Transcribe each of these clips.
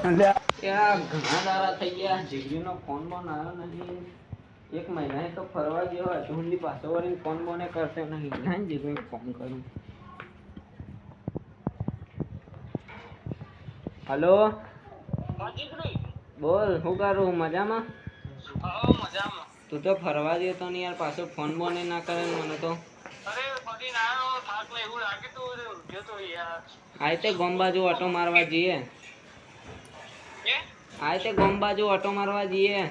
ત્યાં ઘણા દાડા થઈ ગયા. જીગરીનો ફોન બોન આવ્યો નથી. એક મહિના તો ફરવા ગયો હજુ પાછો વળીને ફોન બોને કરતો નહીં. ના જીગરી ફોન કરું. હલો? બોલ શું કરું? મજામાં? તું તો ફરવા ગયો તો ને યાર. પાછો ફોન બોને ના કરે મને તો. આ તે ગોમ બાજુ ઓટો મારવા જઈએ. આ તે ગોમ બાજુ ઓટો મારવા જઈએ.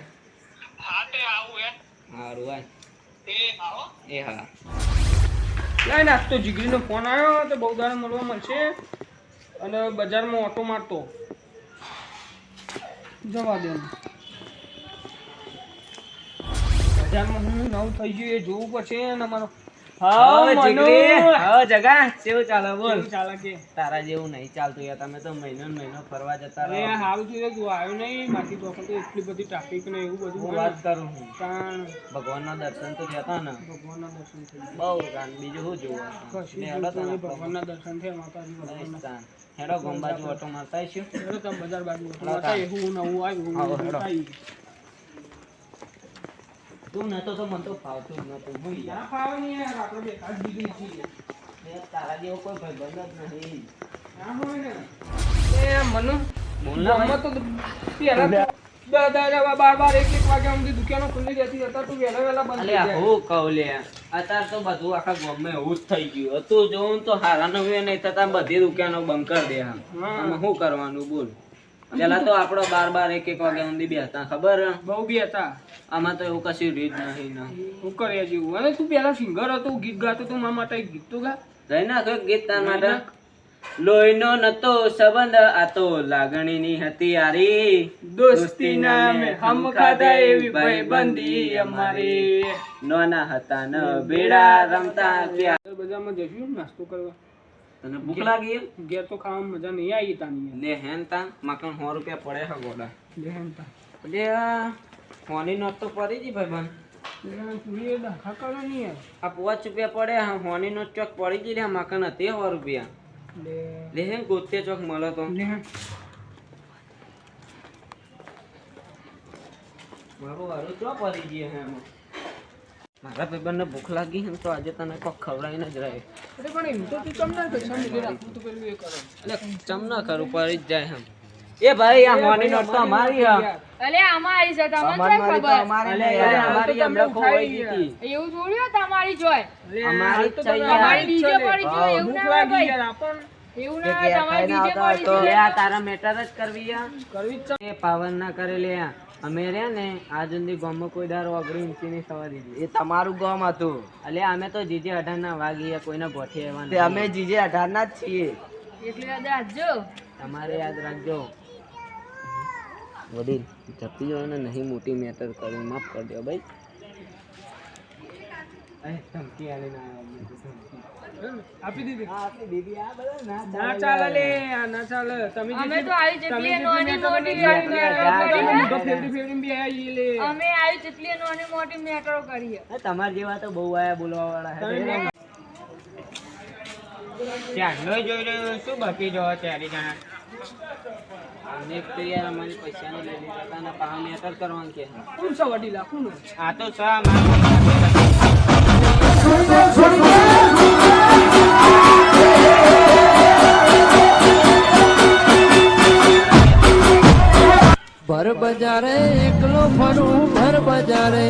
હારું ભાઈ એ હા. લાઈ નાખ તો જીગરીનો ફોન આવ્યો તો બહુ દાડા મળવા મળશે. અને બજારમાં ઓટો મારતો. જવા દે બજારમાં હું નવું થઈ ગયું એ જોવું પડશે અને મારો હા. જીગરી હા જગા કેવું ચાલે બોલ? ચાલે કે? તારા જેવું નહીં ચાલતું યાર તમે તો મહિનો મહિનો ફરવા જતા રહો. હારું થયું તું આવ્યો નહીં બાકી તો વખતે એટલી બધી ટ્રાફિક ને એવું બધું હું વાત કરું છું. તાણ ભગવાનના દર્શન તો થયા ને. ભગવાનના દર્શન બહુ કાન બીજું શું જોવું કશું ને હેડો ભગવાનના દર્શન થયા માતાજી બસ ભગવાનના. તાન. હેડો ગંબાજુ ઓટો મારતા આવીશું. હેડો તમે બજાર બાજુ એવું નવું આવ્યું હેડો. તું નતો તો મને તો ફાવતું જ નતું હું યાર ફાવે નહીં યાર આપણે બે કાઢ દીધી છે. મેં તારા જેવો કોઈ ભાઈબંધ જ નહીં. ના હોય ને. એ મનુ બોલના તો પહેલા તો દસ દસ બાર બાર એક એક વાગ્યા સુધી દુકાનો ખુલ્લી રહેતી હતા તું વહેલા વહેલા બંધ અલ્યા હું કહું લે અત્યારે તો બધું આખા ગામમાં એવું જ થઈ ગયું. હતું જોઉં તો હારા નવે નહીં થતા બધી દુકાનો બંધ કરી દે આમ. શું કરવાનું બોલ? પેલા તો આપડે બાર બાર એક એક વાગ્યા સુધી બેસતા ખબર? બહુ બી હતા આમાં તો એવું કશું રીત નહીં ના. હું કરે જેવું. અને તું પેલા સિંગર હતો ગીત ગાતો તું મારા માટે ગીત તો ગા. જઈ નાખ ગીત તાર માટે. લોહીનો નતો સંબંધ આ તો લાગણીની હતી આરી દોસ્તી નામે હમ ખાધા એવી ભાઈબંધી અમારી. નોના હતા ન બેડા રમતા પ્યા. બજારમાં જશું નાસ્તો કરવા. તને ભૂખ લાગી? ઘેર તો ખાવામાં મજા નહીં આવી તાની. લે હેન તા મકાન સો રૂપિયા પડે હે ગોડા. લેહેનતા એટલે આ. ફોની નોટ તો પડી જી ભાઈ તું એ દાખા કરો આ પાંચ રૂપિયા પડે હા નોટ ચોક પડી જી રે આ મકાન હતી રૂપિયા. લે. લે હે ગોતે ચોક મળે તો. લેહેન મારું ચો પડી ગઈ હે મારા ભાઈબંધને ભૂખ લાગી હે તો આજે તને કોક ખવડાવીને જ રહે. પણ એમ તો તું ચમ ના કરો? એટલે ચમ ના કરું પડી જ જાય એમ. એ ભાઈ આ મોની નોટ તો અમારી હા. અલે અમારી છે તમને શું ખબર? અલે યાર અમારી એમ લખો હોય હતી. એવું જોડ્યો તમારી જોય? અમારી તો અમારી બીજે પડી જોય એવું ના હોય ભાઈ. યાર આપણ એવું ના હોય તમારી ડીજે પડી તો લે આ તારા મેટર જ કરવી યાર કરવી જ એ પાવન ના કરે લે અમે રહ્યા ને આજ સુધી ગામમાં કોઈ દારો ઊંચી થવા દીધી. એ તમારું ગામ હતું. અલે અમે તો જીજે અઢાર ના વાગીએ કોઈને ભઠી એવા અમે જીજે અઢાર ના જ છીએ. એટલે યાદ રાખજો. તમારે યાદ રાખજો. વડીલ જતી હોય ને નહીં મોટી મેટર કરી માફ કરી દો ભાઈ ધમકી આલીને આવ્યો અમને તો ધમકી. આપી દીધી. હા, આપણી દીદી આ બધા ના ના ચાલે લે આ ના ચાલે. તમે અમે જેટલી- તો આવી જેટલી તમે નાની જેટલી મોટી મેટરો મેટરો કરી કરી તમે હે? મોઢો ફેરવી ફેરવીને બી આવીએ લે. અમે આવી જેટલી નાની મોટી મેટરો કરીએ. એ તમારા જેવા તો બહુ આયા બોલવા વાળા તમે ચાંદલો જોઈ રહ્યો શું બાકી જો ચારી જણા. અમારી કરવાનું કે કોણ આ તો છ. ભર બજારે એકલો ફરું ભર બજારે